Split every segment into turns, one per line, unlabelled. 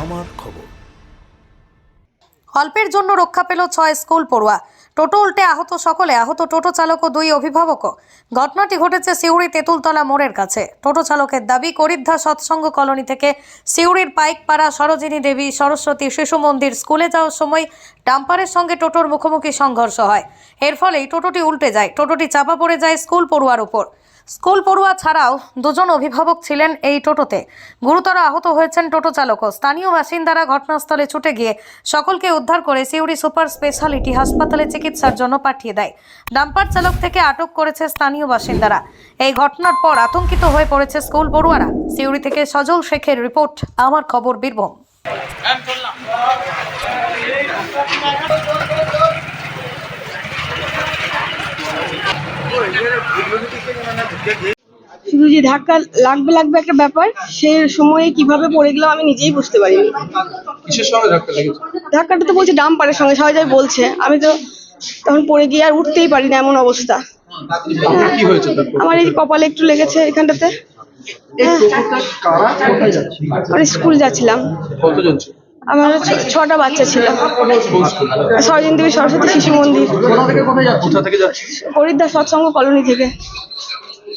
আমার খবর।
অল্পের জন্য রক্ষা পেল ছয় স্কুল পড়ুয়া। টোটো উল্টে আহত সকলে, আহত টোটো চালক ও দুই অভিভাবকও। ঘটনাটি ঘটেছে সিউড়ি তেঁতুলতলা মোড়ের কাছে। টোটো চালকের দাবি করিদ্ধা সৎসঙ্গ কলোনি থেকে সিউড়ির পাইকপাড়া সরোজিনী দেবী সরস্বতী শিশু মন্দির স্কুলে যাওয়ার সময় ডাম্পারের সঙ্গে টোটোর মুখোমুখি সংঘর্ষ হয়। এর ফলেই টোটোটি উল্টে যায়, টোটোটি চাপা পড়ে যায় স্কুল পড়ুয়ার উপর স্কুল পড়ুয়া ছাড়াও দুজন অভিভাবক ছিলেন এই টোটোতে। গুরুতর আহত হয়েছেন টোটো চালকও স্থানীয় বাসিন্দারা ঘটনাস্থলে ছুটে গিয়ে সকলকে উদ্ধার করে সিউড়ি সুপার স্পেশালিটি হাসপাতালে চিকিৎসার জন্য পাঠিয়ে দেয়। ডাম্পার চালক থেকে আটক করেছে স্থানীয় বাসিন্দারা। এই ঘটনার পর আতঙ্কিত হয়ে পড়েছে স্কুল পড়ুয়ারা। সিউড়ি থেকে সজল শেখের রিপোর্ট, আমার খবর বীরভূম।
শুধু যে ধাক্কা লাগবে লাগবে একটা ব্যাপার সে সময়ে কীভাবে পড়ে গেলাম আমি নিজেই বুঝতে পারিনি। ধাক্কাটা তো বলছে ডাম্পারের সঙ্গে সবাই যাই বলছে। আমি তো তখন পড়ে গিয়ে আর উঠতেই পারি না এমন অবস্থা। আমার এই কপালে একটু লেগেছে এখানটাতে। আমার স্কুল যাচ্ছিলাম। আমার ছটা বাচ্চা ছিল। সরজিন দেবী সরস্বতী শিশু মন্দির।
কোথা
হরিদ্বার সৎসঙ্গ কলোনি থেকে।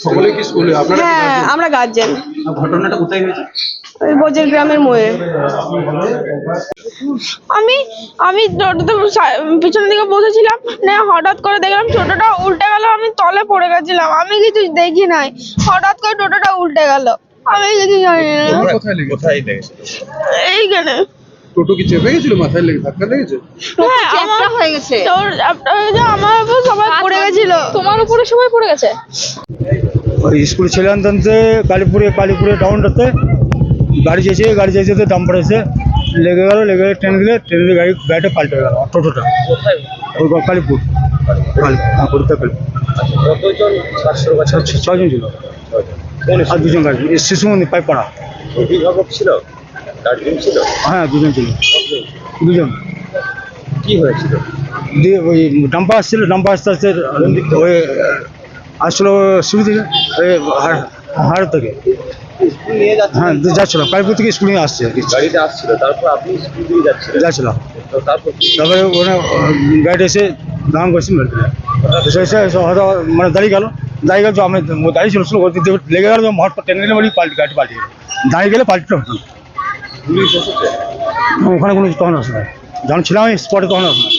সকলে কি স্কুলে? আপনারা
হ্যাঁ আমরা গার্জেন
ঘটনাটা কোথায় হয়েছে?
ওই বোজের গ্রামের মোয়ে
আমি আমি টোটোতে পিছনের দিকে বসেছিলাম না হঠাৎ করে দেখলাম টোটোটা উল্টে গেল আমি তলে পড়ে গেছিলাম। আমি কিছু দেখি নাই। হঠাৎ করে টোটোটা উল্টে গেল। আমি কিছু জানি না।
কোথায় লেগেছে?
এইখানে।
টোটো কি চেপে গেছিল? মাথায় লেগে ধাক্কা লেগেছে?
হ্যাঁ আমার
হয়ে গেছে।
তোর আমার উপর সবাই পড়ে গেছিল।
তোমার উপরে সবাই পড়ে গেছে?
ওই স্কুল ছেলে আনতে কালীপুরে কালীপুরে টাউনটাতে গাড়ি যেছে গাড়ি যেতে ডাম্পার এসে লেগে গেল লেগে গেলে ট্রেন দিলে ট্রেনের গাড়ি গাড়িটা পাল্টে গেল টোটোটা। ওই কালীপুর কালী হ্যাঁ কালীপুর। ছজন ছিল। আর দুজন গাড়ি। শিশু মন্দির পাইপাড়া।
অভিভাবক ছিল? গার্জেন ছিল?
হ্যাঁ দুজন ছিল। দুজন।
কি হয়েছিল?
দিয়ে ওই ডাম্পার আসছিল ডাম্পার আসতে আসতে ওই আসলো শুরু থেকে ওই হাড়- হাড় থেকে।
নিয়ে যাচ্ছে
হ্যাঁ যাচ্ছিল। কালীপুর থেকে স্কুল নিয়ে আসছে। আর কি
গাড়িতে আসছিল তারপর আপনি স্কুল দিয়ে যাচ্ছিলেন?
যাচ্ছিল।
তো তারপর কি?
তারপরে ওখানে গাড়িটা এসে দাম করছি মেরে এসে এসে এসে হয়তো মানে দাঁড়িয়ে গেল। দাঁড়িয়ে গেল তো আমি ও দাঁড়িয়ে ছিল স্লো করতে লেগে গেল তো হট করে টেনে নিলে বলি পাল্টি গাড়ি পাল্টি গেল। দাঁড়িয়ে গেলে পাল্টি হতো। না।
পুলিশ এসেছে
ওখানে কোনো কিছু তখন আসে না যখন ছিলাম আমি স্পটে তখন আসে না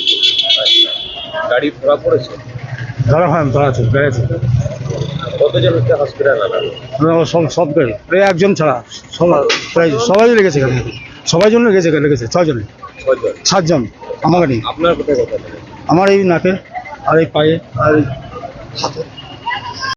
গাড়ি ধরা পড়েছে?
ধরা হয় ধরা আছে গাড়ি আছে
হসপিটাল
সব সব গাড়ি প্রায় একজন ছাড়া সব প্রায় সবাই লেগেছে এখানে। সবাই জন্য লেগেছে লেগেছে ছজন সাতজন আমার গাড়ি
আপনার কোথায়
আমার এই নাকে আর এই পায়ে আর এই